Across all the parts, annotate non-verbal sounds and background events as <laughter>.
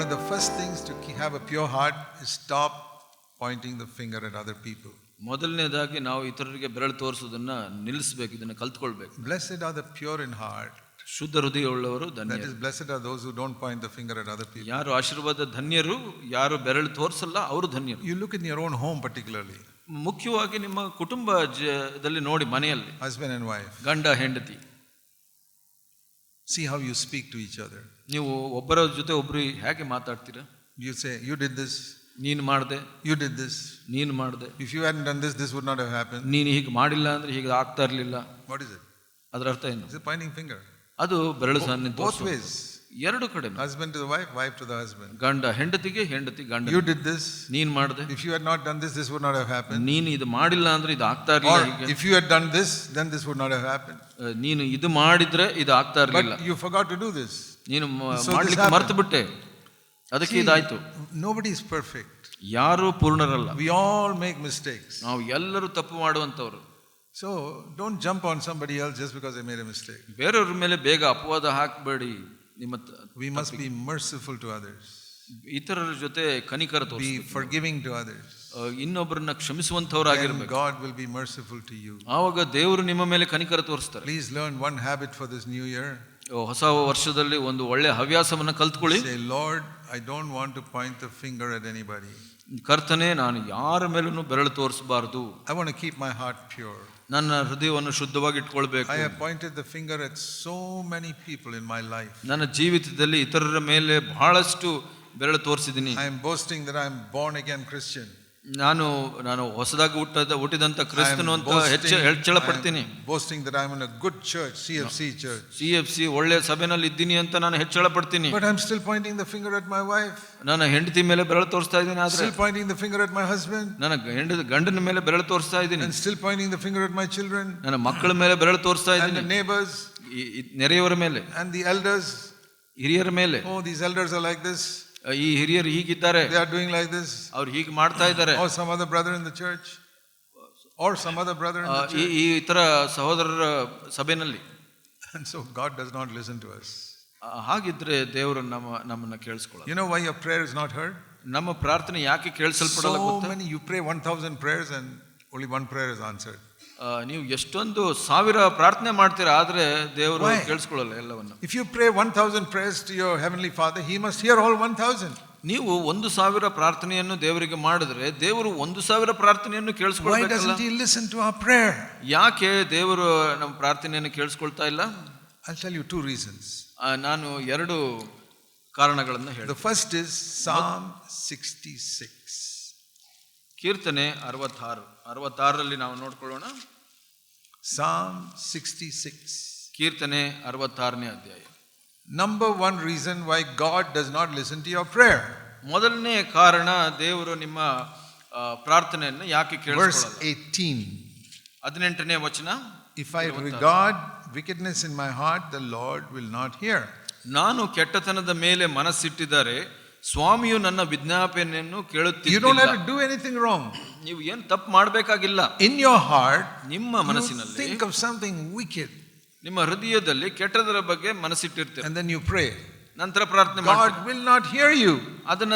One of the first things to have a pure heart is stop pointing the finger at other people. ಮೊದಲನೇದಾಗಿ ನಾವು ಇತರರಿಗೆ ಬೆರಳು ತೋರಿಸೋದನ್ನ ನಿಲ್ಲಿಸಬೇಕು ಇದನ್ನ ಕಲ್ತ್ಕೊಳ್ಬೇಕು. Blessed are the pure in heart ಶುದ್ಧ ಹೃದಯ ಉಳ್ಳವರು ಧನ್ಯರು is, blessed are those who don't point the finger at other people. ಯಾರು ಆಶೀರ್ವಾದ ಧನ್ಯರು ಯಾರು ಬೆರಳು ತೋರಿಸಲ್ಲ ಅವರು ಧನ್ಯರು. You look in your own home particularly ಮುಖ್ಯವಾಗಿ ನಿಮ್ಮ ಕುಟುಂಬದಲ್ಲಿ ನೋಡಿ ಮನೆಯಲ್ಲಿ. ಹಸ್ಬೆಂಡ್ ಅಂಡ್ ವೈಫ್ ಗಂಡ ಹೆಂಡತಿ. See how you speak to each other. ನೀವು ಒಬ್ಬರ ಜೊತೆ ಒಬ್ರು ಹೇಗೆ ಮಾತಾಡ್ತೀರಾ You say, You did this, ನೀನು maadde you did this. ನೀನು maadde If you hadn't done this, this would not have happened. ನೀನು ಹೀಗೆ ಮಾಡಿಲ್ಲ ಅಂದ್ರೆ ಹೀಗೆ ಆಗ್ತಾ ಇರಲಿಲ್ಲ What is it? ಅದರ ಅರ್ಥ ಏನು pointing finger. ಅದು ಬೆರಳು ಸಹ Both ways. ಎರಡು ಕಡೆ Husband to the wife, wife to the husband. ಗಂಡ ಹೆಂಡತಿಗೆ ಹೆಂಡತಿ ಗಂಡ You did this. ನೀನ್ ಮಾಡ್ದೆ If you had not done this, this would not have happened. ನೀನು ಇದು ಮಾಡಿಲ್ಲ ಅಂದ್ರೆ ಇದು ಆಗ್ತಾ ಇರಲಿಲ್ಲ Or ಹೀಗೆ if you had done this, then this would not have happened. ಅಹ್, ನೀನು ಇದು ಮಾಡಿದ್ರೆ ಇದು ಆಗ್ತಾ ಇರಲಿಲ್ಲ But you forgot to do this. ನೀನು ಮ- So this ಮಾಡ್ಲಿಕ್ಕೆ happened. ಮರ್ತು ಬಿಟ್ಟೆ ಅದಕ್ಕೆ See, ಇದಾಯ್ತು nobody is perfect. ಯಾರು ಪೂರ್ಣರಲ್ಲ We all make mistakes. ನಾವು ಎಲ್ಲರೂ ತಪ್ಪು ಮಾಡುವಂತವ್ರು So don't jump on somebody else just because they made a mistake. ಬೇರೆಯವ್ರ ಮೇಲೆ ಬೇಗ ಅಪವಾದ ಹಾಕಬೇಡಿ ನಿಮ್ಮ ಬಿ ಮರ್ಸಿಫುಲ್ ಟು ಅದರ್ಸ್ ಇತರರ ಜೊತೆ ಕನಿಕರ be forgiving to others ಇನ್ನೊಬ್ಬರನ್ನ ಕ್ಷಮಿಸುವಂತವರಾಗಿರಬೇಕು God will be merciful to you ಆವಾಗ ದೇವರು ನಿಮ್ಮ ಮೇಲೆ ಕನಿಕರ ತೋರಿಸ್ತಾರೆ. Please learn one habit for this new year ಹೊಸ ವರ್ಷದಲ್ಲಿ ಒಂದು ಒಳ್ಳೆ ಹವ್ಯಾಸವನ್ನು ಕಲ್ತ್ಕೊಳ್ಳಿ. Say Lord I don't want to point the finger at anybody ಕರ್ತನೆ ನಾನು ಯಾರ ಮೇಲೂ ಬೆರಳು ತೋರಿಸಬಾರದು. I want to keep my heart pure ನನ್ನ ಹೃದಯವನ್ನು ಶುದ್ಧವಾಗಿ ಇಟ್ಕೊಳ್ಬೇಕು I appointed the finger at so many people in my life ನನ್ನ ಜೀವಿತದಲ್ಲಿ ಇತರರ ಮೇಲೆ ಬಹಳಷ್ಟು ಬೆರಳು ತೋರಿಸಿದ್ದೀನಿ. I am boasting there I am born again Christian ನಾನು ನಾನು ಹೊಸದಾಗಿ ಹುಟ್ಟದ ಹುಟ್ಟಿದಂತ I am ಕ್ರಿಸ್ತನು ಅಂತ ಹೆಚ್ಚ boasting, ಹೆಚ್ಚಳ I ಪಡ್ತೀನಿ am boasting that I am in a good church, CFC church. C F C ಒಳ್ಳೆ ಸಭೆನಲ್ಲಿ ಇದ್ದೀನಿ ಅಂತ ನಾನು ಹೆಚ್ಚಳ ಪಡ್ತೀನಿ But I'm still pointing the finger at my wife, ನನ್ನ ಹೆಂಡತಿ ಮೇಲೆ ಬೆರಳು ತೋರಿಸ್ತಾ ಇದ್ದೀನಿ ಆದ್ರೆ still pointing the finger at my husband, ನನ್ನ ಹೆಂಡ ಗಂಡನ ಮೇಲೆ ಬೆರಳು ತೋರಿಸ್ತಾ ಇದ್ದೀನಿ and still pointing the finger at my children, ನನ್ನ ಮಕ್ಕಳ ಮೇಲೆ ಬೆರಳು ತೋರಿಸ್ತಾ and the ಇದ್ದೀನಿ neighbors, ಈ- ಈ ನೆರೆಯವರ ಮೇಲೆ and the elders. ಹಿರಿಯರ ಮೇಲೆ Oh, these elders are like this, ಈ ಹಿರಿಯರು ಹೀಗಿದ್ದಾರೆ. ಲೈಕ್ ದಿಸ್ ಅವ್ರು ಹೀಗೆ ಮಾಡ್ತಾ ಇದ್ದಾರೆ. Brother in the church are some other ಈ ಈ ಇತರ ಸಹೋದರರ ಸಭೆನಲ್ಲಿ so God does not listen to us ಹಾಗಿದ್ರೆ ದೇವರು ನಮ್ಮ ನಮ್ಮನ್ನ ಕೇಳಿಸ್ಕೊಳ್ಳೋ you know why your prayer is not heard ನಮ್ಮ ಪ್ರಾರ್ಥನೆ ಯಾಕೆ ಕೇಳಿಸಲ್ಪಡಲ್ಲ ಗೊತ್ತಾ? You pray 1000 prayers and only one prayer is answered ನೀವು ಎಷ್ಟೊಂದು ಸಾವಿರ ಪ್ರಾರ್ಥನೆ ಮಾಡ್ತೀರಾ ಆದರೆ ದೇವರು? ಕೇಳಿಸ್ಕೊಳ್ಳಲ್ಲ ಎಲ್ಲವನ್ನು if you pray one thousand prayers to your heavenly father he must hear all one thousand ನೀವು ಒಂದು ಸಾವಿರ ಪ್ರಾರ್ಥನೆಯನ್ನು ದೇವರಿಗೆ ಮಾಡಿದ್ರೆ ದೇವರು ಒಂದು ಸಾವಿರ ಪ್ರಾರ್ಥನೆಯನ್ನು prayer? ಯಾಕೆ ದೇವರು ನಮ್ಮ ಪ್ರಾರ್ಥನೆಯನ್ನು ಕೇಳಿಸ್ಕೊಳ್ತಾ ಇಲ್ಲ I tell you two reasons ನಾನು ಎರಡು ಕಾರಣಗಳನ್ನು ಹೇಳಿ ಫಸ್ಟ್ ಇಸ್ ಸಾಮ್ ಸಿಕ್ಸ್ಟಿ 66. ಕೀರ್ತನೆ ಅರವತ್ತಾರು. ಅರವತ್ತಾರರಲ್ಲಿ ನಾವು ನೋಡ್ಕೊಳ್ಳೋಣ. ಸಾಮ್ ಸಿಕ್ಸ್ಟಿ ಸಿಕ್ಸ್ ಕೀರ್ತನೆ ಅರವತ್ತಾರನೇ ಅಧ್ಯಾಯ. Number one reason why God does not listen to your prayer ಮೊದಲನೇ ಕಾರಣ ದೇವರು ನಿಮ್ಮ ಪ್ರಾರ್ಥನೆಯನ್ನು ಯಾಕೆ ಕೇಳ್ತೀನಿ ಹದಿನೆಂಟನೇ ವಚನ? If I regard wickedness in my heart the Lord will not hear ನಾನು ಕೆಟ್ಟತನದ ಮೇಲೆ ಮನಸ್ಸಿಟ್ಟಿದ್ದಾರೆ ಸ್ವಾಮಿಯು ನನ್ನ ವಿಜ್ಞಾಪನೆಯನ್ನು ಕೇಳುತ್ತಿಲ್ಲ ಡು ಎನಿಥಿಂಗ್ ರಾಂಗ್ ನೀವು ಏನು ತಪ್ಪು ಮಾಡಬೇಕಾಗಿಲ್ಲ. ಇನ್ ಯೋರ್ ಹಾರ್ಟ್ ನಿಮ್ಮ ಮನಸ್ಸಿನಲ್ಲಿ ಥಿಂಕ್ ಆಫ್ ಸಮಥಿಂಗ್ ವೀಕ್ ನಿಮ್ಮ ಹೃದಯದಲ್ಲಿ ಕೆಟ್ಟದರ ಬಗ್ಗೆ ಮನಸ್ಸಿಟ್ಟಿರ್ತೀರಿ ಅಂಡ್ ದೆನ್ ಯು ಪ್ರೇ ನಂತರ ಪ್ರಾರ್ಥನೆ God will not hear you ಅದನ್ನ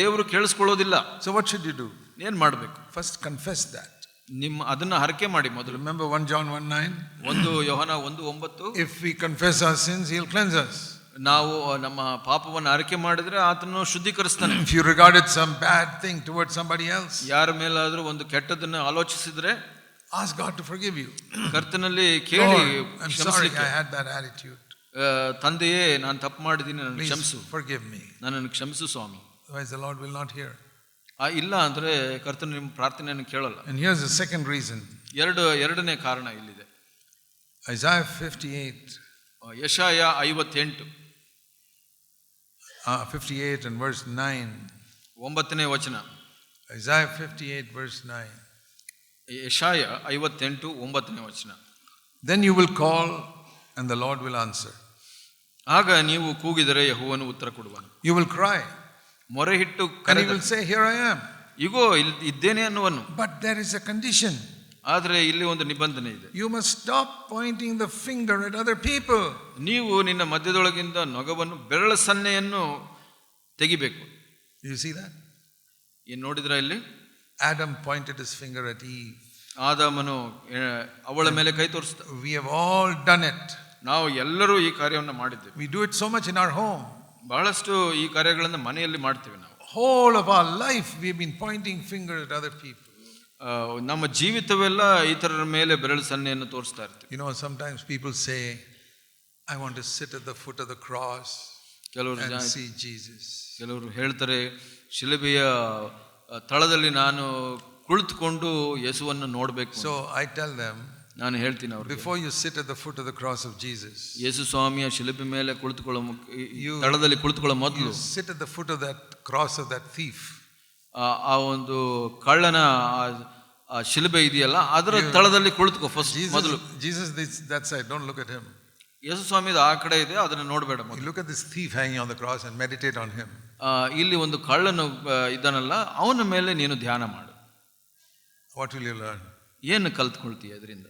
ದೇವರು ಕೇಳಿಸ್ಕೊಳ್ಳೋದಿಲ್ಲ. So what should you do ಏನು ಮಾಡಬೇಕು? ಫಸ್ಟ್ ಕನ್ಫೆಸ್ ದಟ್ ನಿಮ್ಮ ಅದನ್ನ ಹರಕೆ ಮಾಡಿ ಮೊದಲು. Remember one John one nine ಒಂದು ಯೋಹನ ಒಂದು ಒಂಬತ್ತು. If we confess our sins he will cleanse ನಾವು ನಮ್ಮ ಪಾಪವನ್ನು ಅರಕೆ ಮಾಡಿದ್ರೆ ಆತನು ಶುದ್ಧೀಕರಿಸ್ತಾನೆ. <clears throat> If you regarded some bad thing toward somebody else ಯಾರ ಮೇಲಾದರೂ ಒಂದು ಕೆಟ್ಟದನ್ನು ಆಲೋಚಿಸಿದ್ರೆ ask God to forgive you. <clears throat> ಕರ್ತನಲ್ಲಿ ಕೇಳಿ Lord, I'm sorry ದಟ್. ಆ, ತಂದೆಯೇ ನಾನು ತಪ್ಪು ಮಾಡಿದ್ದೀನಿ ನನ್ನ ಕ್ಷಮಿಸು. forgive ಮೀ ನನ್ನನ್ನು ಕ್ಷಮಿಸು ಸ್ವಾಮಿ. Otherwise, the Lord will not hear. ಆ, ಇಲ್ಲ ಅಂದ್ರೆ ಕರ್ತನ ನಿಮ್ಮ ಪ್ರಾರ್ಥನೆಯನ್ನು ಕೇಳಲ್ಲ. And here's the second reason. ಎರಡು ಎರಡನೇ ಕಾರಣ ಇಲ್ಲಿದೆ. Isaiah 58, ಆ, ಯಶಾಯ ಐವತ್ತೆಂಟು. uh, 58 and verse 9. ಒಂಬತ್ತನೇ ವಚನ Isaiah 58, verse 9. ಯಶಾಯ ಐವತ್ತೆಂಟು ಒಂಬತ್ತನೇ ವಚನ Then you will call, and the Lord will answer. ಆಗ ನೀವು ಕೂಗಿದರೆ ಯಹುವನು ಉತ್ತರ ಕೊಡುವನು You will cry, ಮೊರೆಹಿಟ್ಟು and He ಕರೆದ will say, Here I am. ಇಗೋ ಇಲ್ ಇದ್ದೇನೆ ಅನ್ನುವನು But there is a condition. ಆದ್ರೆ ಇಲ್ಲಿ ಒಂದು ನಿಬಂಧನೆ ಇದೆ. You must stop pointing the finger at other people ನೀವು ನಿನ್ನ ಮಧ್ಯದೊಳಗಿಂದ ನೊಗವನ್ನು ಬೆರಳ ಸನ್ನೆಯನ್ನು ತೆಗಿಬೇಕು. You see that? ಏನು ನೋಡಿದ್ರ ಇಲ್ಲಿ? Adam pointed his finger at ಈ ಆದಾಮನು ಅವಳ ಮೇಲೆ ಕೈ ತೋರಿಸ್ತ we have all done it ನಾವು ಎಲ್ಲರೂ ಈ ಕಾರ್ಯವನ್ನು ಮಾಡಿದ್ದೇವೆ. We do it so much in our home ಬಹಳಷ್ಟು ಈ ಕಾರ್ಯಗಳನ್ನು ಮನೆಯಲ್ಲಿ ಮಾಡ್ತೀವಿ ನಾವು. Whole of our life we been pointing finger at other people. ನಮ್ಮ ಜೀವಿತವೆಲ್ಲ ಇತರ ಮೇಲೆ ಬೆರಳು ಸನ್ನೆಯನ್ನು ತೋರಿಸ್ತಾ ಇರ್ತೀವಿ you know sometimes people say I want to sit at the foot of the cross ಕೆಲವರು ಜೀಸಸ್ ಕೆಲವರು ಹೇಳ್ತಾರೆ ಶಿಲಬೆಯ ತಳದಲ್ಲಿ ನಾನು ಕುಳಿತುಕೊಂಡು ಯಸುವನ್ನು ನೋಡಬೇಕು ಸೊ ಐ ಟೆಲ್ ದಮ್ ನಾನು ಹೇಳ್ತೀನಿ ಅವರು before you sit at the foot of the cross of Jesus Yesu ಸ್ವಾಮಿಯ ಶಿಲಬೆ ಮೇಲೆ ಕುಳಿತುಕೊಳ್ಳೋ ತಳದಲ್ಲಿ ಕುಳಿತುಕೊಳ್ಳೋ ಮೊದಲು sit at the foot of that cross of that thief ಆ ಒಂದು ಕಳ್ಳನ ಶಿಲುಬೆ ಇದೆಯಲ್ಲ ಅದರ ತಳದಲ್ಲಿ ಕುಳಿತುಕೋ ಫಸ್ಟ್ ಮೊದಲು. Jesus this that side don't look at him ಯೇಸು ಸ್ವಾಮಿದು ಆ ಕಡೆ ಇದೆ ಅದನ್ನು ನೋಡಬೇಡ ಮೊದಲು. Look at this thief hanging on the cross and meditate on him ಇಲ್ಲಿ ಒಂದು ಕಳ್ಳನು ಇದ್ದಾನಲ್ಲ ಅವನ ಮೇಲೆ ನೀನು ಧ್ಯಾನ ಮಾಡು. ವಾಟ್ ವಿಲ್ ಯು ಲರ್ನ್ ಏನು ಕಲ್ತ್ಕೊಳ್ತೀಯ ಅದರಿಂದ?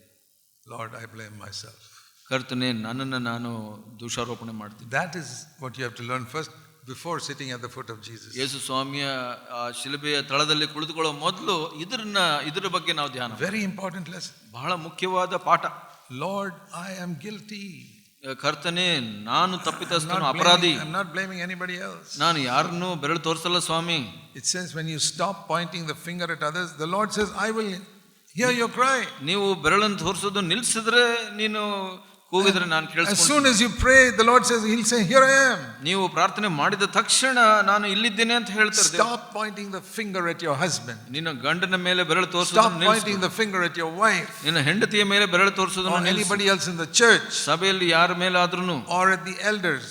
Lord I blame myself ಕರ್ತನೆ ನನ್ನನ್ನು ನಾನು ದೋಷಾರೋಪಣೆ ಮಾಡ್ತೀನಿ. That is what you have to learn first before sitting at the foot of Jesus. ಯೇಸು ಸ್ವಾಮಿಯ ಶಿಲುಬೆಯ ತಳದಲ್ಲಿ ಕುಳಿತುಕೊಳ್ಳೋ ಮೊದಲು ಇದನ್ನ ಇದರ ಬಗ್ಗೆ ನಾವು ಧ್ಯಾನ. Very important lesson. ಬಹಳ ಮುಖ್ಯವಾದ ಪಾಠ Lord, I am guilty. ಕರ್ತನೆ ನಾನು ತಪ್ಪಿತಸ್ಥನು ಅಪರಾಧಿ blaming, I'm not blaming anybody else. ನಾನು ಯಾರನ್ನೂ ಬೆರಳು ತೋರಿಸಲ್ಲ ಸ್ವಾಮಿ It says when you stop pointing the finger at others, the Lord says, I will hear your cry. ನೀವು ಬೆರಳನ್ನು ತೋರಿಸೋದು ನಿಲ್ಸಿದ್ರೆ ನೀನು ಕೂಗಿದ್ರೆ ನಾನು As ಕೇಳಿಸ್ಕೊಂಡು soon as you pray, the Lord says, He'll say, Here I am. ನೀವು ಪ್ರಾರ್ಥನೆ ಮಾಡಿದ ತಕ್ಷಣ ನಾನು ಇಲ್ಲಿದ್ದೇನೆ ಅಂತ ಹೇಳ್ತಾರೆ ದೇವ್ರು. Stop pointing the finger at your husband. ನಿನ್ನ ಗಂಡನ ಮೇಲೆ ಬೆರಳು Stop ತೋರಿಸೋದು pointing the finger at your wife ನಿನ್ನ ಹೆಂಡತಿಯ ಮೇಲೆ ಬೆರಳು or ತೋರಿಸೋದನ್ನು ನಿಲ್ಲಿಸು. anybody else in the church ಸಭೆಯಲ್ಲಿ ಯಾರ ಮೇಲಾದ್ರೂ or at the elders.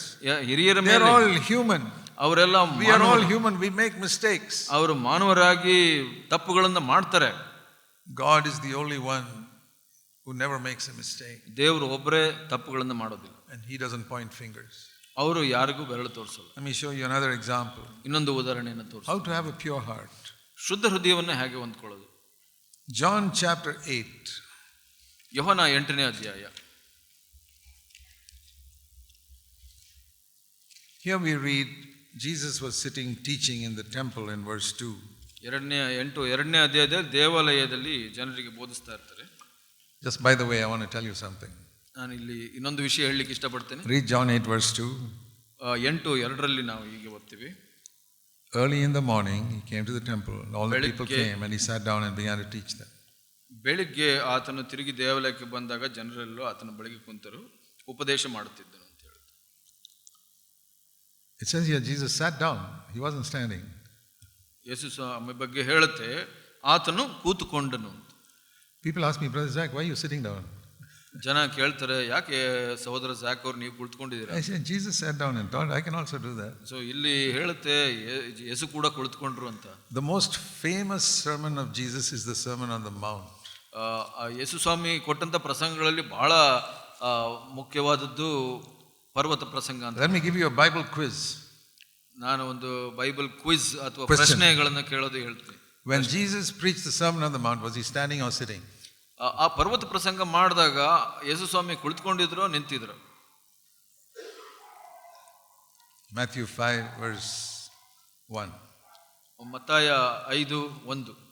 ಹಿರಿಯರ They're ಮೇಲೆ all human. ಅವರೆಲ್ಲ We are all ಮಾನವರು. human. We make mistakes. ಅವರು ಮಾನವರಾಗಿ ತಪ್ಪುಗಳನ್ನು ಮಾಡ್ತಾರೆ God is the only one who never makes a mistake ದೇವರು ಒಬ್ಬರೇ ತಪ್ಪುಗಳನ್ನು ಮಾಡೋದಿಲ್ಲ and He doesn't point fingers. ಅವರು ಯಾರಿಗೂ ಬೆರಳು ತೋರಿಸಲ್ಲ Let me show you another example. ಇನ್ನೊಂದು ಉದಾಹರಣೆಯನ್ನು ತೋರಿಸ How to have a pure heart. ಶುದ್ಧ ಹೃದಯವನ್ನು ಹೇಗೆ ಹೊಂದ್ಕೊಳ್ಳೋದು John chapter 8. ಯೋಹನ ಎಂಟನೇ ಅಧ್ಯಾಯ Here we read Jesus was sitting teaching in the temple in verse 2. ಎರಡನೇ ಎಂಟು ಎರಡನೇ ಅಧ್ಯಾಯದಲ್ಲಿ ದೇವಾಲಯದಲ್ಲಿ ಜನರಿಗೆ ಬೋಧಿಸ್ತಾ ಇರ್ತಾರೆ Just by the way, I want to tell you something. ನಾನು ಇಲ್ಲಿ ಇನ್ನೊಂದು ವಿಷಯ ಹೇಳಲಿಕ್ಕೆ ಇಷ್ಟಪಡ್ತೇನೆ Read John 8, verse 2. ಆ, ಎಂಟು ಎರಡರಲ್ಲಿ ನಾವು ಹೀಗೆ ಓದ್ತೀವಿ Early in the morning, he came to the temple, and all the people ಬೆಳಿಗ್ಗೆ- came, and he sat down and began to teach them. ಬೆಳಿಗ್ಗೆ ಆತನು ತಿರುಗಿ ದೇವಾಲಯಕ್ಕೆ ಬಂದಾಗ ಜನರೆಲ್ಲೂ ಆತನ ಬಳಿಗೆ ಕುಂತರು ಉಪದೇಶ ಮಾಡುತ್ತಿದ್ದನು ಅಂತ ಹೇಳಿ It says here Jesus sat down, he wasn't standing. ಯೇಸು ಸ್ವಾಮಿ ಬಗ್ಗೆ ಹೇಳುತ್ತೆ ಆತನು ಕೂತುಕೊಂಡನು ಅಂತ People ask me, Brother Zach, why are you sitting down? ಜನ ಕೇಳ್ತಾರೆ ಯಾಕೆ ಸಹೋದರ ಜಾಕ್ ಅವ್ರು ನೀವು ಕುಳಿತುಕೊಂಡಿದ್ದೀರಾ I said, Jesus sat down and taught. I can also do that. So ಇಲ್ಲಿ ಹೇಳುತ್ತೆ ಯೇ- ಯೇಸು ಕೂಡ ಕುಳಿತುಕೊಂಡ್ರು ಅಂತ The most famous sermon of Jesus is the Sermon on the Mount. ಆ, ಆ ಯೇಸು ಸ್ವಾಮಿ ಕೊಟ್ಟಂತ ಪ್ರಸಂಗಗಳಲ್ಲಿ ಬಹಳ ಆ, ಮುಖ್ಯವಾದದ್ದು ಪರ್ವತ ಪ್ರಸಂಗ ಅಂತ Let me give you a Bible quiz. ನಾನು ಒಂದು ಬೈಬಲ್ ಕ್ವಿಜ್ ಅಥವಾ Question. ಪ್ರಶ್ನೆಗಳನ್ನ ಕೇಳೋದು ಹೇಳ್ತೀನಿ When Jesus preached the Sermon on the Mount, was he standing or sitting? ಆ- ಪರ್ವತ ಪ್ರಸಂಗ ಮಾಡಿದಾಗ ಯೇಸು ಸ್ವಾಮಿ ಕುಳಿತುಕೊಂಡಿದ್ರು ನಿಂತಿದ್ರು ಮ್ಯಾಥ್ಯೂ ಫೈವ್ ವರ್ಸ್ ಒನ್ ಮತ್ತಾಯ ಐದು ಒಂದು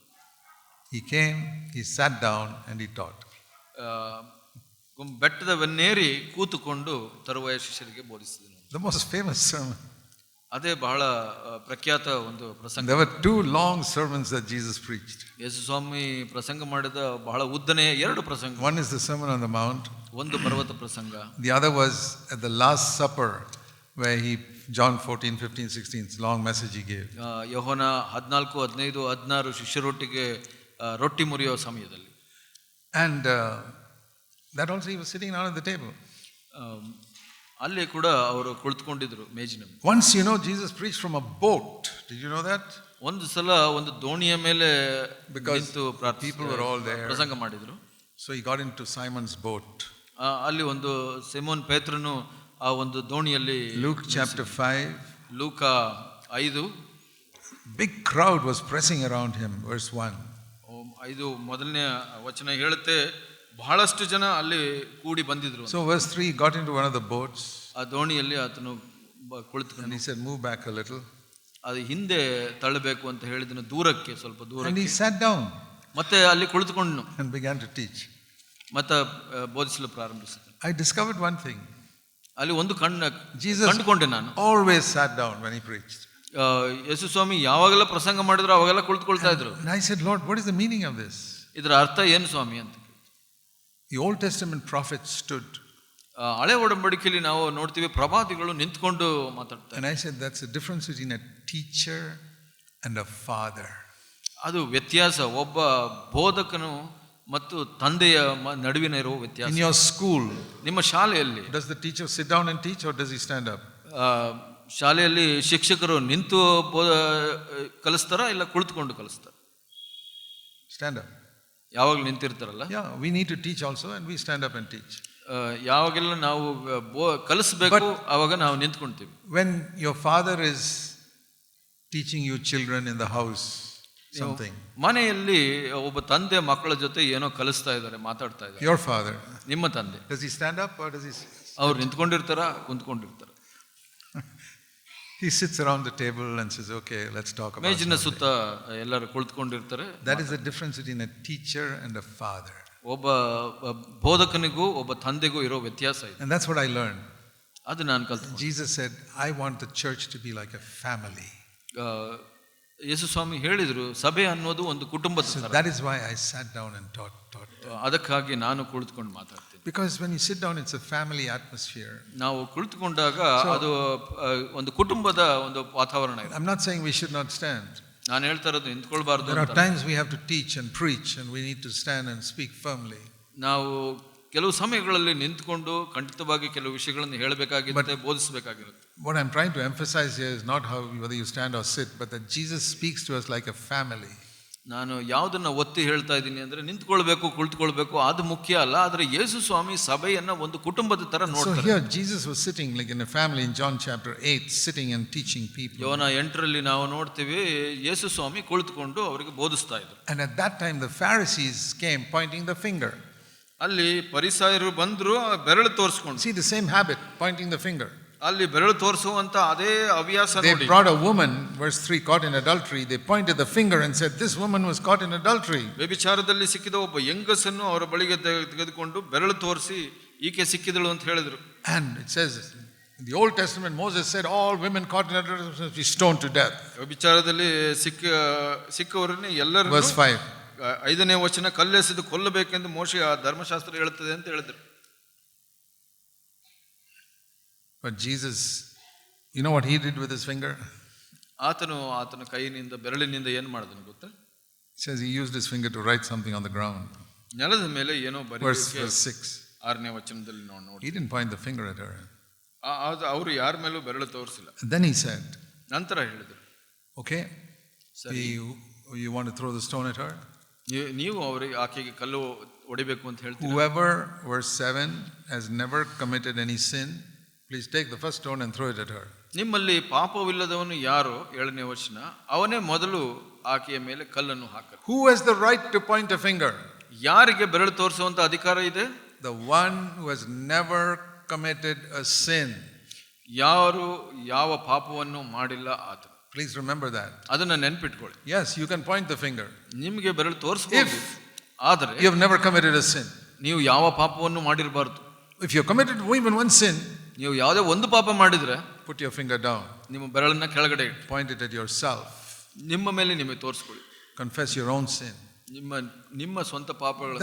He came, he sat down, and he taught. ಬೆಟ್ಟದ ವೆನ್ನೇರಿ ಬೆಟ್ಟದವನ್ನೇರಿ ಕೂತುಕೊಂಡು ತರುವಾಯ ಶಿಷ್ಯರಿಗೆ ಬೋಧಿಸಿದನು ದ ಮೋಸ್ಟ್ sermon. ಅದೇ ಬಹಳ ಪ್ರಖ್ಯಾತ ಒಂದು ಪ್ರಸಂಗ. Two long sermons the Jesus preached ಯೇಸು ಸ್ವಾಮಿ ಪ್ರಸಂಗ ಮಾಡಿದ ಬಹಳ ಉದ್ದನೆಯ ಎರಡು ಪ್ರಸಂಗ. One is the sermon on the mount ಒಂದು ಪರ್ವತ ಪ್ರಸಂಗ. The other was at the last supper way he John fourteen fifteen sixteen long ಮೆಸೇಜ್ಗೆ ಯಹೋನ ಹದಿನಾಲ್ಕು ಹದಿನೈದು ಹದಿನಾರು ಶಿಷ್ಯರೊಟ್ಟಿಗೆ ರೊಟ್ಟಿ ಮುರಿಯುವ ಸಮಯದಲ್ಲಿ. And that also you sitting on the table ಅಲ್ಲಿ ಕೂಡ ಅವರು ಕುಳಿತುಕೊಂಡಿದ್ರು ಮೇಜಿನ once you know Jesus preach from a boat boat. You know that that? ಒಂದು ಸಲ ಒಂದು ದೋಣಿಯ ಮೇಲೆ because two people were all there. ಪ್ರಸಂಗ ಮಾಡಿದ್ರು ಸೊ he got into Simon's boat. ಆ, ಅಲ್ಲಿ ಒಂದು ಸಿಮೋನ್ ಪೇತ್ರನು ಆ ಒಂದು ದೋಣಿಯಲ್ಲಿ ಲೂಕ್ ಚಾಪ್ಟರ್ 5, ಲೂಕ ಐದು big crowd was pressing around him, verse 1. ಓ, ಐದು ಮೊದಲನೇ ವಚನ ಹೇಳುತ್ತೆ ಬಹಳಷ್ಟು ಜನ ಅಲ್ಲಿ ಕೂಡಿ ಬಂದಿದ್ರು so verse three got into one of the boats ಆ ದೋಣಿಯಲ್ಲಿ ಆತನು ಕುಳಿತುಕೊಂಡು ಸರ್ ಮೂವ್ ಬ್ಯಾಕ್ ಅಲ್ಲಿ ಅದು ಹಿಂದೆ ತಳ್ಳಬೇಕು ಅಂತ ಹೇಳಿದನು ದೂರಕ್ಕೆ ಸ್ವಲ್ಪ ದೂರ ಡೌನ್ ಮತ್ತೆ ಅಲ್ಲಿ ಕುಳಿತುಕೊಂಡು ಬಿಗ್ಯಾನ್ ಟು ಟೀಚ್ ಮತ್ತೆ ಬೋಧಿಸಲು ಪ್ರಾರಂಭಿಸಿದೆ ಐ ಡಿಸ್ಕವರ್ಡ್ ಒನ್ ಥಿಂಗ್ ಅಲ್ಲಿ ಒಂದು ಕಣ್ಣು ಜೀಸಸ್ ಕಂಡುಕೊಂಡೆ ನಾನು. Always sat down when he preach ಯೇಸು ಸ್ವಾಮಿ ಯಾವಾಗೆಲ್ಲ ಪ್ರಸಂಗ ಮಾಡಿದ್ರು ಅವಾಗೆಲ್ಲ ಕುಳಿತುಕೊಳ್ತಾ ಇದ್ರು. I said Lord what is the meaning of this ಇದರ ಅರ್ಥ ಏನು ಸ್ವಾಮಿ ಅಂತ. The Old Testament prophets stood. ಆ, ಹಳೆ ಒಡಂಬಡಿಕೆಯಲ್ಲಿ ನಾವು ನೋಡ್ತೀವಿ ಪ್ರಭಾತಿಗಳು ನಿಂತ್ಕೊಂಡು ಮಾತಾಡ್ತಾರೆ that's the difference between a teacher and a father. ಅದು ವ್ಯತ್ಯಾಸ ಒಬ್ಬ ಬೋಧಕನು ಮತ್ತು ತಂದೆಯ ನಡುವಿನ ಇರುವ ವ್ಯತ್ಯಾಸ ಇನ್ ಯೋರ್ ಸ್ಕೂಲ್ ನಿಮ್ಮ ಶಾಲೆಯಲ್ಲಿ does the teacher sit down and teach or does he stand up? ಶಾಲೆಯಲ್ಲಿ ಶಿಕ್ಷಕರು ನಿಂತು ಕಲಿಸ್ತಾರ ಇಲ್ಲ ಕುಳಿತುಕೊಂಡು ಕಲಿಸ್ತಾರ ಸ್ಟ್ಯಾಂಡ್ up. ಯಾವಾಗಲೂ ನಿಂತಿರ್ತಾರಲ್ಲ? Yeah we need teach also and we stand up and teach. ಯಾವಾಗೆಲ್ಲ ನಾವು ಬೋ ಕಲಿಸ್ಬೇಕು ಆವಾಗ ನಾವು ನಿಂತ್ಕೊಳ್ತೀವಿ when your father is teaching you children in the house something ಮನೆಯಲ್ಲಿ ಒಬ್ಬ ತಂದೆ ಮಕ್ಕಳ ಜೊತೆ ಏನೋ ಕಲಿಸ್ತಾ ಇದ್ದಾರೆ ಮಾತಾಡ್ತಾ ಇದ್ದಾರೆ. ಯುವರ್ ಫಾದರ್ ನಿಮ್ಮ ತಂದೆ. Does he stand up or does he? ಅವ್ರು ನಿಂತ್ಕೊಂಡಿರ್ತಾರ ಕುಂತ್ಕೊಂಡಿರ್ತಾರ? He sits around the table and says, okay, let's talk about ಮೇಜಿನ something." ಸುತ್ತ ಎಲ್ಲರೂ ಕುಳಿತುಕೊಂಡಿರ್ತಾರೆ That is the difference between a teacher and a father. ಒಬ್ಬ ಒಬ್ಬ ಬೋಧಕನಿಗೂ ಒಬ್ಬ ತಂದೆಗೂ ಇರೋ ವ್ಯತ್ಯಾಸ ಇದೆ And that's what I learned. ಅದು ನಾನು ಕಲ್ತು Jesus said, I want the church to be like a family. ಯೇಸು ಸ್ವಾಮಿ ಹೇಳಿದರು ಸಭೆ ಅನ್ನೋದು ಒಂದು ಕುಟುಂಬದ that is why I sat down and taught taught. ಅದಕ್ಕಾಗಿ ನಾನು ಕುಳಿತುಕೊಂಡು ಮಾತಾಡ್ತೀನಿ. Because when you sit down it's a family atmosphere ನಾವು ಕುಳಿತುಕೊಂಡಾಗ ಅದು ಒಂದು ಕುಟುಂಬದ ಒಂದು ವಾತಾವರಣ ಇದೆ. I am not saying we should not stand ನಾನು ಹೇಳ್ತಾ ಇರೋದು ನಿಂತ್ಕೊಳ್ಬಾರ್ದು there are times we have to teach and preach and we need to stand and speak speak ನಾವು ಕೆಲವು ಸಮಯಗಳಲ್ಲಿ ನಿಂತ್ಕೊಂಡು ಖಂಡಿತವಾಗಿ ಕೆಲವು ವಿಷಯಗಳನ್ನು ಹೇಳಬೇಕಾಗಿರುತ್ತೆ ಬೋಧಿಸಬೇಕಾಗಿರುತ್ತೆ What I'm trying to emphasize here is not how whether you stand or sit, but that Jesus speaks to us like a family. ನಾನು ಯಾವುದನ್ನ ಒತ್ತಿ ಹೇಳ್ತಾ ಇದ್ದೀನಿ ಅಂದ್ರೆ ನಿಂತ್ಕೊಳ್ಬೇಕು ಕುಳಿತುಕೊಳ್ಬೇಕು ಅದು ಮುಖ್ಯ ಅಲ್ಲ ಆದರೆ ಯೇಸು ಸ್ವಾಮಿ ಸಭೆಯನ್ನ ಒಂದು ಕುಟುಂಬದ ತರ So ನೋಡ್ತಾರೆ here Jesus was sitting like in a family in John chapter 8, sitting and teaching people. ಯೋನ ಎಂಟರಲ್ಲಿ ನಾವು ನೋಡ್ತೀವಿ ಯೇಸು ಸ್ವಾಮಿ ಕುಳಿತುಕೊಂಡು ಅವರಿಗೆ ಬೋಧಿಸ್ತಾ ಇದ್ರು And at that time the Pharisees came pointing the finger. ಅಲ್ಲಿ ಪರಿಸಾಯರು ಬಂದ್ರು ಬೆರಳು ತೋರಿಸ್ಕೊಂಡು See the same habit, pointing the finger. ಅಲ್ಲಿ ಬೆರಳು ತೋರಿಸುವಂತ ಅದೇ ಹವ್ಯಾಸ They ನೋಡಿ brought a woman, verse 3, caught in adultery. They pointed the finger and said, This woman was caught in adultery. ವ್ಯಭಿಚಾರದಲ್ಲಿ ಸಿಕ್ಕಿದ ಒಬ್ಬ ಹೆಂಗಸನ್ನು ಅವರ ಬಳಿಗೆ ತೆಗೆ- ತೆಗೆದುಕೊಂಡು ಬೆರಳು ತೋರಿಸಿ ಈಕೆ ಸಿಕ್ಕಿದಳು ಅಂತ ಹೇಳಿದ್ರು And it says, in the Old Testament, Moses said, All women caught in adultery must be stoned to death. ವ್ಯಭಿಚಾರದಲ್ಲಿ ಸಿಕ್ಕ ಸಿಕ್ಕವರನ್ನೇ ಎಲ್ಲರೂ Verse 5. ಐದನೇ ವಚನ ಕಲ್ಲೆಸೆದು ಕೊಲ್ಲಬೇಕೆಂದು ಮೋಶೆ ಆ ಧರ್ಮಶಾಸ್ತ್ರ ಹೇಳುತ್ತದೆ ಅಂತ ಹೇಳಿದ್ರು. But Jesus you know what he did with his finger ಆತನು ಆತನ ಕೈಯಿಂದ ಬೆರಳಿನಿಂದ ಏನು ಮಾಡಿದನು ಗೊತ್ತೆ? Says he used his finger to write something on the ground ನೆಲದ ಮೇಲೆ ಏನೋ ಬರೆದಿದೆ ವರ್ಸ್ 6 ಆರನೇ ವಚನದಲ್ಲಿ ನೋಡಿ ನೋಡಿ he didn't point the finger at her ಆದರೂ ಅವರು ಯಾರ ಮೇಲೂ ಬೆರಳು ತೋರಿಸಿಲ್ಲ. ದೆನ್ ಹಿ ಸೇಡ್ ನಂತರ ಹೇಳಿದರು. ಓಕೆ ಸರಿ. You want to throw the stone at her ನೀವು- ನೀವು ಅವರಿಗೆ ಆಕೆಗೆ ಕಲ್ಲು ಹೊಡಿಬೇಕು ಅಂತ ಹೇಳ್ತೀವಿ Whoever, verse 7, has never committed any sin, please take the first stone and throw it at her. ನಿಮ್ಮಲ್ಲಿ ಪಾಪವಿಲ್ಲದವನು ಯಾರು ಏಳನೇ ವಚನ ಅವನೇ ಮೊದಲು ಆಕೆಯ ಮೇಲೆ ಕಲ್ಲನ್ನು ಹಾಕರು Who has the right to point a finger? ಯಾರಿಗೆ ಬೆರಳು ತೋರಿಸುವಂತ ಅಧಿಕಾರ ಇದೆ The one who has never committed a sin. ಯಾರು ಯಾವ ಪಾಪವನ್ನು ಮಾಡಿಲ್ಲ ಆತ Please remember that. ಅದನ್ನ ನೆನ್ಪಿಟ್ಕೊಳ್ಳಿ Yes, you can point the finger. ನಿಮಗೆ ಬೆರಳು ತೋರಿಸ್ಬೋದು If- ಆದರೆ You have never committed a sin. ನೀವು ಯಾವ ಪಾಪವನ್ನು ಮಾಡಿರಬಾರ್ದು If you have committed even one sin, ನೀವು ಯಾವುದೇ ಒಂದು ಪಾಪ ಮಾಡಿದ್ರೆ put your finger down. ನಿಮ್ಮ ಬೆರಳನ್ನ ಕೆಳಗಡೆ ಇಡಿ. Point it at yourself. ನಿಮ್ಮ ಮೇಲೆ ನಿಮಗೆ ತೋರಿಸ್ಕೊಳ್ಳಿ Confess your own sin. ನಿಮ್ಮ ನಿಮ್ಮ ಸ್ವಂತ ಪಾಪಗಳನ್ನು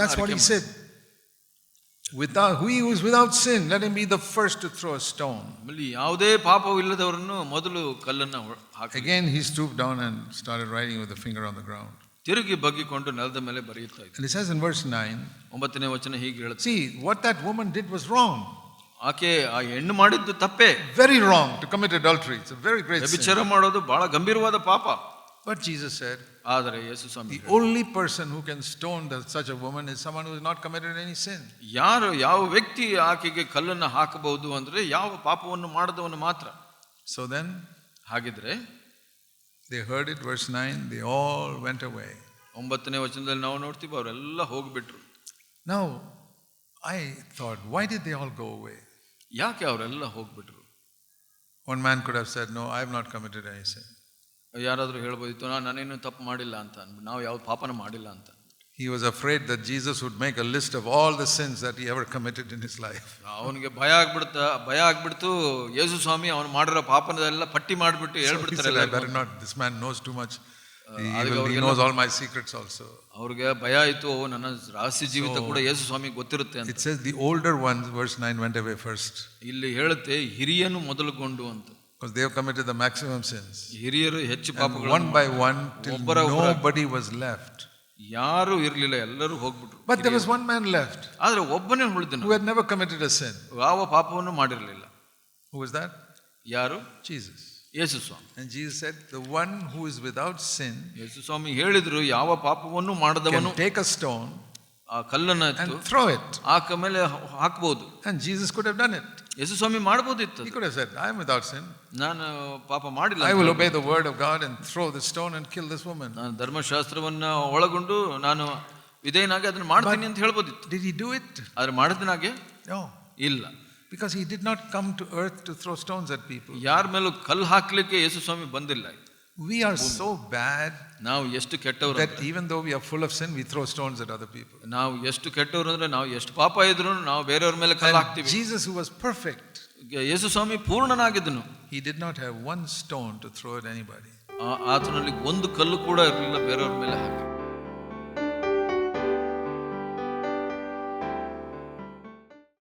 Without, he who is without sin, let him be the first to throw a stone. ಆಮೇಲೆ ಯಾವುದೇ ಪಾಪವಿಲ್ಲದವರನ್ನು ಮೊದಲು ಕಲ್ಲನ್ನ ಹೊ- ಹಾಕಿ Again, he stooped down and started writing with the finger on the ground. ತಿರುಗಿ ಬಗ್ಗಿಕೊಂಡು ನೆಲದ ಮೇಲೆ ಬರೆಯುತ್ತಾ ಇದ್ದ And it says in verse 9, ಒಂಬತ್ತನೇ ವಚನ ಹೀಗೆ ಹೇಳುತ್ತೆ see, what that woman did was wrong. ಆಕೆ ಆ ಹೆಣ್ಣು ಮಾಡಿದ್ದು ತಪ್ಪೇ Very wrong to commit adultery. It's a very great sin. ವ್ಯಭಿಚಾರ ಮಾಡೋದು ಬಹಳ ಗಂಭೀರವಾದ ಪಾಪ But Jesus said, ಆದರೆ ಯೇಸು ಸ್ವಾಮಿ the ಹೇಳಿದ್ರು, only person who can stone the, such a woman is someone who has not committed any sin. ಯಾರು ಯಾವ ವ್ಯಕ್ತಿ ಆಕೆಗೆ ಕಲ್ಲನ್ನು ಹಾಕಬಹುದು ಅಂದ್ರೆ ಯಾವ ಪಾಪವನ್ನು ಮಾಡದವನು ಮಾತ್ರ So then ಹಾಗಿದ್ರೆ they heard it, verse 9, they all went away. ಒಂಬತ್ತನೇ ವಚನದಲ್ಲಿ ನಾವು ನೋಡ್ತೀವಿ ಅವರೆಲ್ಲ ಹೋಗ್ಬಿಟ್ರು Now, I thought, why did they all go away? ಯಾಕೆ ಅವರೆಲ್ಲ ಹೋಗ್ಬಿಟ್ರು One man could have said, No, I have not committed any sin. ಯಾರಾದರೂ ಹೇಳ್ಬೋದಿತ್ತು ನಾನು ನಾನೇನು ತಪ್ಪು ಮಾಡಿಲ್ಲ ಅಂತ ಅಂದ್ಬಿಟ್ಟು ನಾವು ಯಾವ ಪಾಪನ ಮಾಡಿಲ್ಲ ಅಂತ He was afraid that Jesus would make a list of all the sins that he ever committed in his life. ಅವನಿಗೆ ಭಯ ಆಗ್ಬಿಡ್ತಾ ಭಯ ಆಗ್ಬಿಡ್ತು ಯೇಸು ಸ್ವಾಮಿ ಅವನು ಮಾಡಿರೋ ಪಾಪನದೆಲ್ಲ ಪಟ್ಟಿ ಮಾಡಿಬಿಟ್ಟು ಹೇಳ್ಬಿಡ್ತಾರೆ better not, this man knows too much. He, will- he knows all my secrets also. ಅವರಿಗೆ ಭಯ ಆಯಿತು ನನ್ನ ರಹಸ್ಯ ಜೀವಿತ ಕೂಡ ಯೇಸು ಸ್ವಾಮಿ ಗೊತ್ತಿರುತ್ತೆ ಅಂತ It says the older ones, verse 9, went away first ಇಲ್ಲಿ ಹೇಳುತ್ತೆ ಹಿರಿಯನು ಮೊದಲುಗೊಂಡು ಅಂತ because they have committed the maximum sins. ಹಿರಿಯರು ಹೆಚ್ಚು And ಪಾಪಗಳು one by one, till ಒಬ್ಬರ ಒಬ್ಬರ- nobody was left. ಯಾರು ಇರ್ಲಿಲ್ಲ ಎಲ್ಲರೂ ಹೋಗ್ಬಿಟ್ರು But there was one man left ಆದ್ರೆ ಒಬ್ಬನೇ ಉಳಿದನು who had never committed a sin. ಯಾವ ಪಾಪವನ್ನು ಮಾಡಿರಲಿಲ್ಲ Who was that? ಯಾರು Jesus. Yesu Swami And Jesus said, The one who is without sin ಯೇಸು ಸ್ವಾಮಿ ಹೇಳಿದ್ರು ಯಾವ ಪಾಪವನ್ನು ಮಾಡದವನು can take a stone ಆ ಕಲ್ಲನ್ನು ಎತ್ತು throw it. ಆಕ ಮೇಲೆ ಹಾಕ್ಬೋದು and Jesus could have done it. ಯೇಸು ಸ್ವಾಮಿ ಮಾಡ್ಬೋದಿತ್ತು He sir could have said, I am without sin. ನಾನು ಪಾಪ ಮಾಡಿಲ್ಲ I will will the obey the word of God and throw the stone and kill this woman. ನಾನು ಧರ್ಮಶಾಸ್ತ್ರವನ್ನ ಒಳಗೊಂಡು ನಾನು ವಿಧೇಯನಾಗಿ ಅದನ್ನ ಮಾಡ್ತೀನಿ ಅಂತ ಹೇಳ್ಬೋದಿತ್ತು Did he do it? ಆದ್ರೆ ಮಾಡಿದನಾಗೆ No. ಇಲ್ಲ Because he did not come to earth to throw stones at people. ಯಾರ ಮೇಲೂ ಕಲ್ಲು ಹಾಕ್ಲಿಕ್ಕೆ ಯೇಸು ಸ್ವಾಮಿ ಬಂದಿಲ್ಲ We are so bad ನಾವು ಎಷ್ಟು ಕೆಟ್ಟವರು that even though we are full of sin, we throw stones at other people. ನಾವು ಎಷ್ಟು ಕೆಟ್ಟವರು ಅಂದ್ರೆ ನಾವು ಎಷ್ಟು ಪಾಪ ಇದ್ರು ನಾವು ಬೇರೆಯವ್ರ ಮೇಲೆ ಕಲ್ಲು And ಹಾಕ್ತಿವಿ Jesus, who was perfect, Yesu Swami ಪೂರ್ಣನಾಗಿದ್ದನು he did not have one stone to throw at anybody. ಆ- ಆತನಲ್ಲಿ ಒಂದು ಕಲ್ಲು ಕೂಡ ಇರಲಿಲ್ಲ ಬೇರೆಯವ್ರ ಮೇಲೆ ಹಾಕಿ